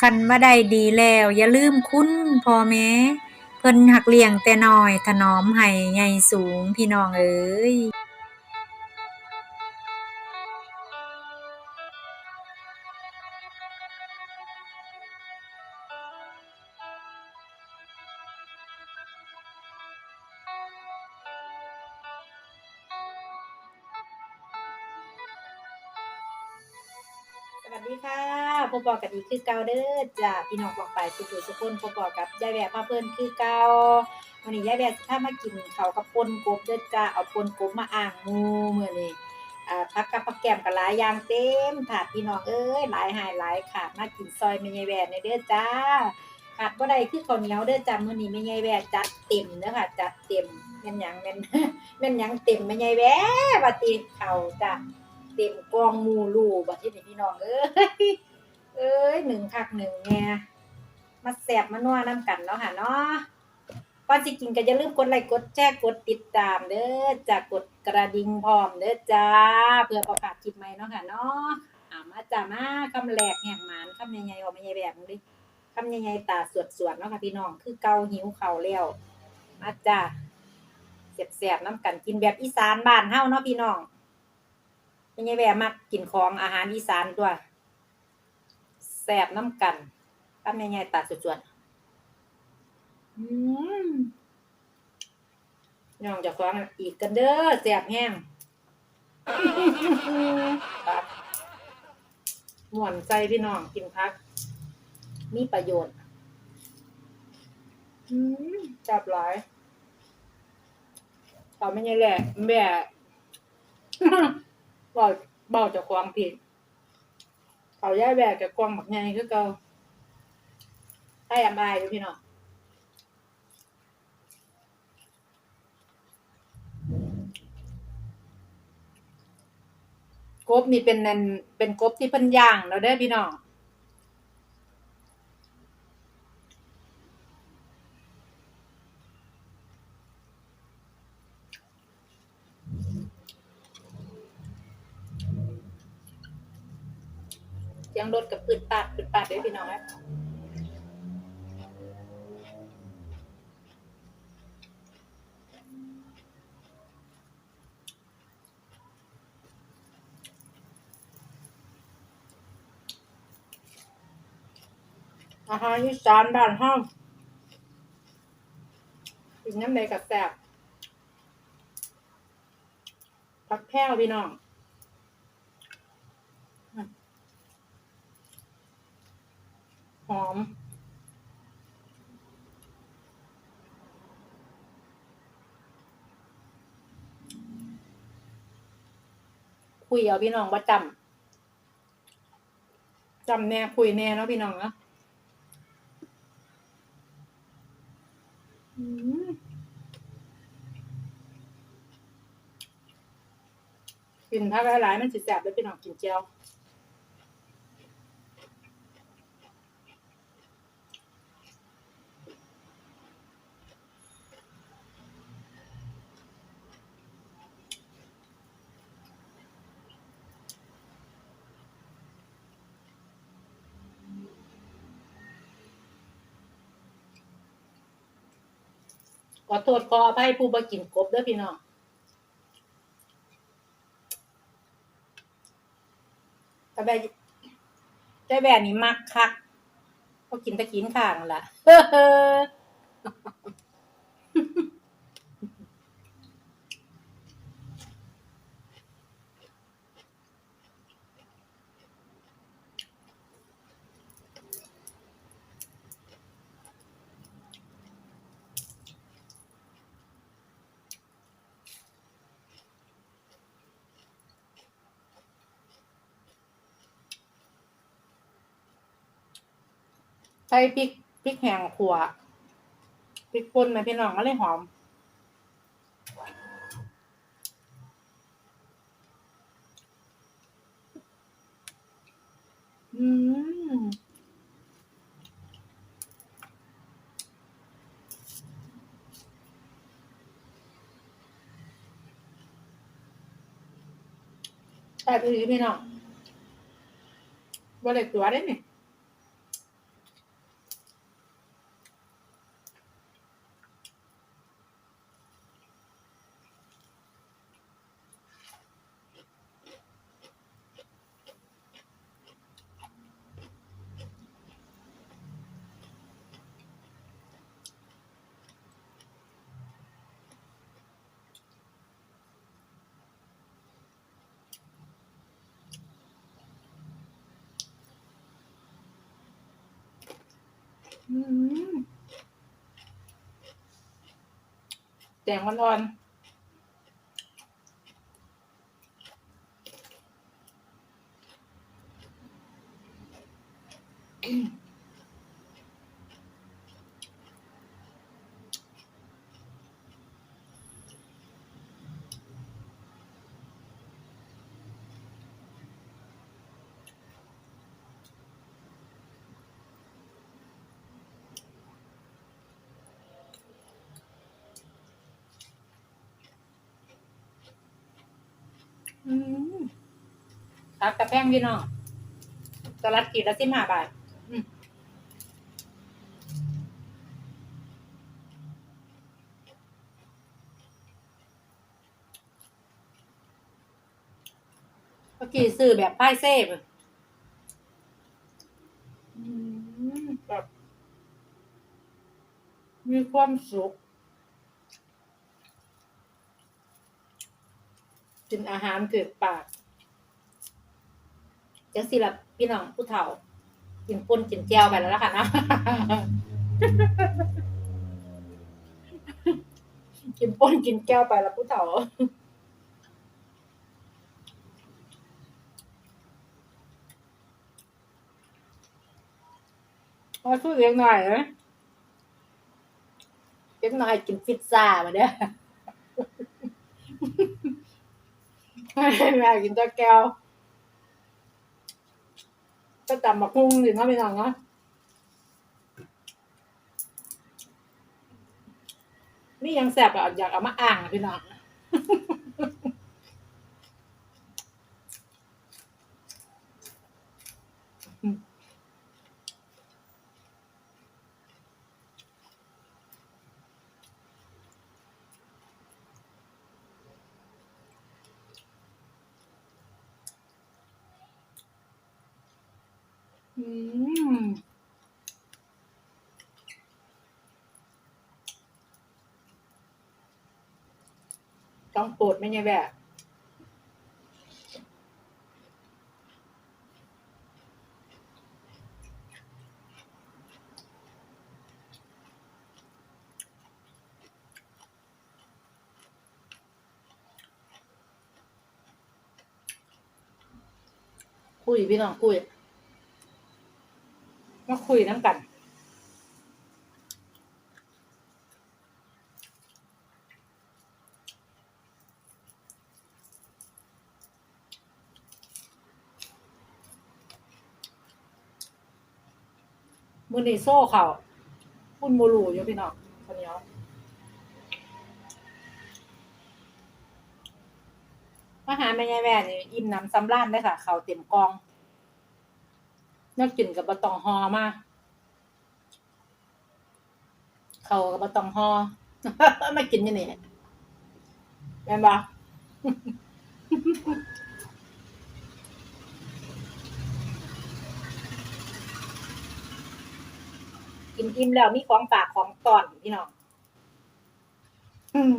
คันมาได้ดีแล้ว อย่าลืมคุณพ่อแม่เพิ่นหักเลี้ยงแต่น้อยถนอมให้ใหญ่สูงพี่น้องเอ้ย วัสดีค่ะพบปอกันอีคือเกาเด้อจ้าพี่น้องบอกไปสุขุสุคนพบปอกับยายแหวะพาเพิ่นคือเกาวันนี้ยายแหวะถ้ามากินเขากับปนกบเด้อจ้าเอาปนกบมาอ่างงูเมื้อนี้อ่าผักกับผักแกมก็หลายอย่างเต็มถาดพี่น้องเอ้ยหลายหายหลายขาดมากินซอยแม่ยายแหวะในเด้อจ้าขาดบ่ได้คือข้าวเหนียวเด้อจ้ามื้อนี้แม่ยายแหวะจัดเต็มเด้อค่ะจัดเต็มแม่นหยังแม่นแม่นหยังเต็มแม่ยายแหวะว่าติข้าวจ้า เต็มกองมูลูบัดที่นี่พี่น้องเอ้ยเอ้ยหนึ่งคักหนึ่งแง่มาแสบมานัวน้ำกันเนาะค่ะเนาะก่อนสิกินก็อย่าลืมกดไลค์กดแชร์กดติดตามเด้อจะกดกระดิ่งพร้อมเด้อจ้าเพื่อประกาศคลิปใหม่เนาะค่ะเนาะอ่ามาจ้ามาคำแรกแหกหมานคำใหญ่ๆออกมาใหญ่แบบนี้คำใหญ่ๆตาสวดๆเนาะค่ะพี่น้องคือเกาหิวเข่าวแล้วมาจ้าแสบๆน้ำกันกินแบบอีสานบ้านเฮ้าเนาะพี่น้อง เป็นไงแวะมักกินของอาหารอีสานตัวแซ่บน้ำกันตั้มยังไงตาสุดๆอืมย่องจะคว้างอีกกันเด้อแซ่บแห้งครับม่วนใจพี่น้องกินพัก มีประโยชน์อืมจับหลายต่อไม่ใช่แหละแม่ เบาเบาจากความผิดเขาย้ายแบกจากกวางหมักไงก็เก่าใต้อันบายอยู่พี่น้องกบนี่เป็นนันเป็นกบที่เพิ่นย่างแล้วเด้อพี่น้อง ยังรถกับปืดปาดปืดปาดด้อพี่น้องนะอาหารอีสานบ้านเฮากินน้ำใดกับแซ่บผักแพรวพี่น้อง หอม คุยเอาพี่น้องว่าจำจำแน่คุยแน่เนาะพี่น้องเนาะกินพักหลายๆมันสิแสบเลยพี่น้องกินเจียว อโทษขออภัยผู้บ่กินกบเด้อพี่น้องแต่แบบแต่แบบนี้มักคักก็กินตะกินข้างละ่ะ ใส่พริกพริกแห้งขัวพริกป่นไหมพี่น้องมันเลยหอม อืมแต่พี่พี่น้องบ่เล็กตัวได้นี่ แตงวันอ่อนๆ อืมครับกระแพงพี่น้องสลัดขีดละสิบห้าบาทอืมเมื่อกี้ซื้อแบบป้ายเซฟแบบมีความสุข กินอาหารเกิดปากจังสิละพี่น้องผู้เฒ่า กินป่นกินแก้วไปแล้วล่ะค่ะนะกินป่นกินแก้วไปแล้วผู้เฒ่ามาสู้เลี้ยงหน่อยนะเลี้ยงหน่อยกินพิซซ่ามาเนี่ย แม่กินตะแก้วก็ตำมาพุงสินาะพี่น้องเนาะนี่ยังแสบอะอยากเอามาอ่างพี่น้อง ต้องโปรดไหมเนี่ยแบบคุยพี่น้องคุย คุยน้ำกัน มือนีโซ่เขาพุ่นโมลูอยู่พี่น้องคนนี้มาหาแม่ยายแว่นี่อิ่มน้ำสำราญได้ค่ะ เขาเต็มกองน่ากินกับบะตองฮอมา เขากับบะตองฮอมากินอยังนี่แม่นบ่กินอิ่มแล้วมีของฝากของตอนพี่น้องอืม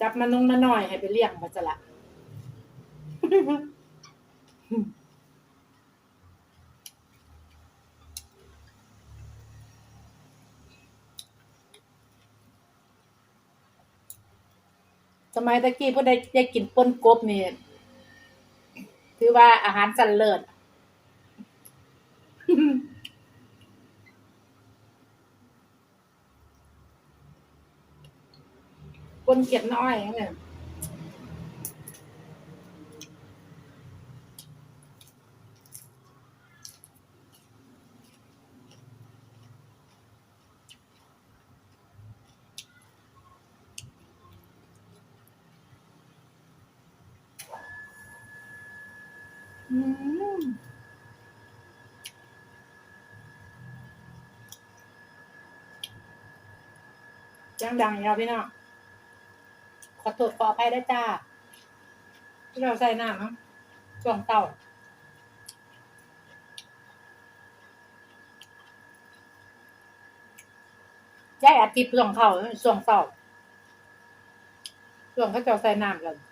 จับมานงมาหน่อยให้ไปเลี้ยงมาจะละ มัยตะกี้ผู้ใดได้กินป่นกบนี่ถือว่าอาหารสันเลิศปนเก็บน้อยเนี่ย ยังดังอยู่พี่น้องขอโทษขออภัยได้จ้า ที่เราใส่น้ำนะช่วงเต่าย้อาทิตย์ช่งเขาช่วงเต่าช่วงเขาจะใส่น้ำกัน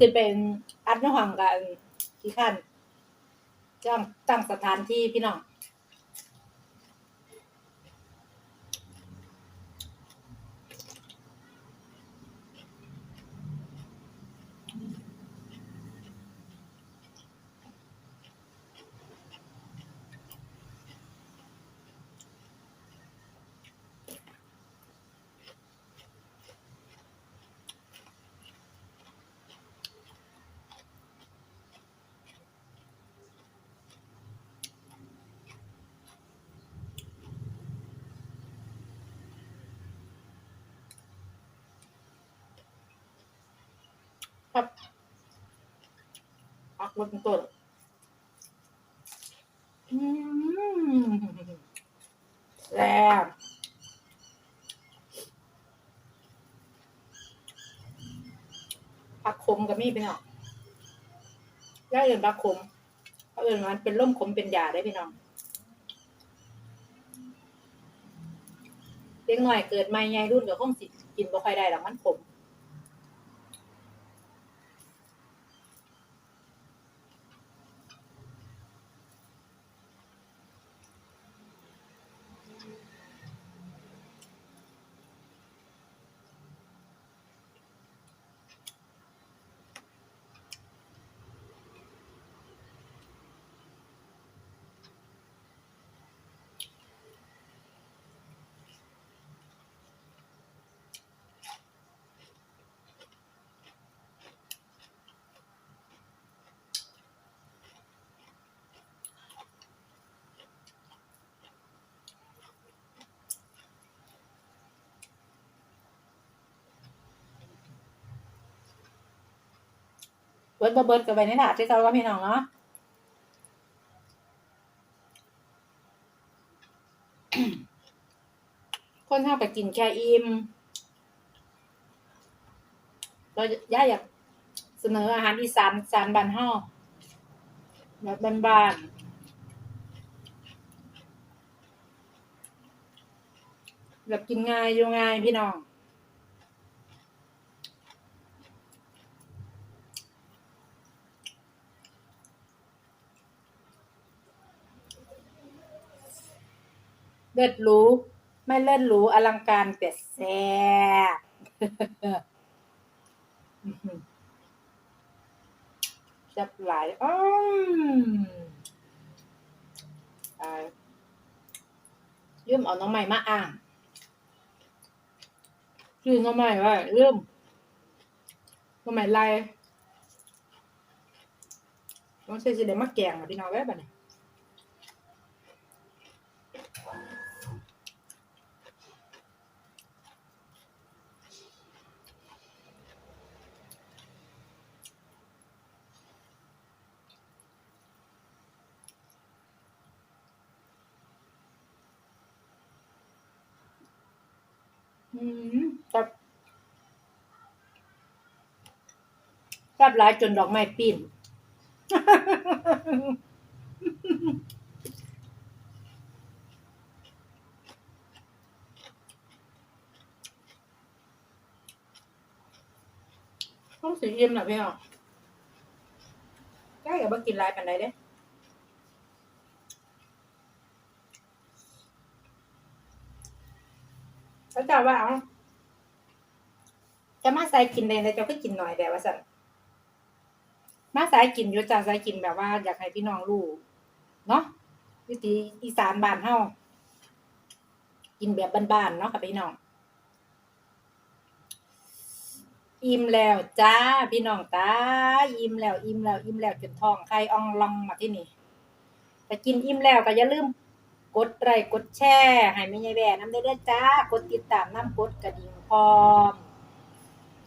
จะเป็นอัดนห่องกันที่ขั้นจ้างตั้งสถานที่พี่น้อง ครับอักบนต้นอืมแล้วผักขมกับมีพี่น้องย่าเอื่นผักขมเขาเอื่นมันเป็นร่มขมเป็นยาได้พี่น้องเด็กหน่อยเกิดใหม่ใหญ่รุ่นกับคงสิกินบ่ค่อยได้หรอกมันขม เบิร์ดบ่เบิร์ดกับไปในถาดที่เขาว่าพี่น้องเนาะคนเข้าไปกินแค่อิ่มเราย่าอยากเสนออาหารอีสานสานบ้านเฮาแบบบ้านๆแบบกินง่ายอยู่ง่ายพี่น้อง เลิศรู้ ไม่เลิศรู้อลังการแต่แซ่บอื้อหือแซ่บหลายอ้อมอ่าลืมเอาน้องใหม่มาอ่างชื่อน้องใหม่ว่าลืมน้องใหม่ลายน้องใช้สิได้มาแกงอะพี่น้องไว้บัดนี้ อืมจับจับหลายจนดอกไม้ปิ้นต้องสีเยี่ยมนะพี่อะใกล้กับว่ากินหลายปันใดเด้ เขาว่าเอาจะมาใส่กินเลยแต่เจ้าก็กินหน่อยแบบว่าสั่นมาใส่กินอยู่จ้าใส่กินแบบว่า อยากให้พี่น้องรู้เนาะวิธีอีสานบ้านเฮากินแบบบ้านๆเนาะค่ะพี่น้องอิ่มแล้วจ้าพี่น้องตาอิ่มแล้วอิ่มแล้วอิ่มแล้วจนท้องใครอ่องลองมาที่นี่แต่กินอิ่มแล้วก็อย่าลืม กดไลค์กดแชร์ให้แม่ยายแว่น้ำได้เด้อจ้ากดติดตามน้ำกดกระดิ่งพร้อม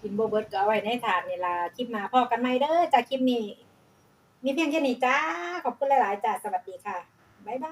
กินโบเบิร์ตก็เอาไว้ในถาดนี่ล่ะคลิปมาพอกันใหม่เด้อจ้าคลิปนี้ มีเพียงแค่นี้จ้า ขอบคุณหลาย ๆ จ้า สวัสดีค่ะ บ๊ายบาย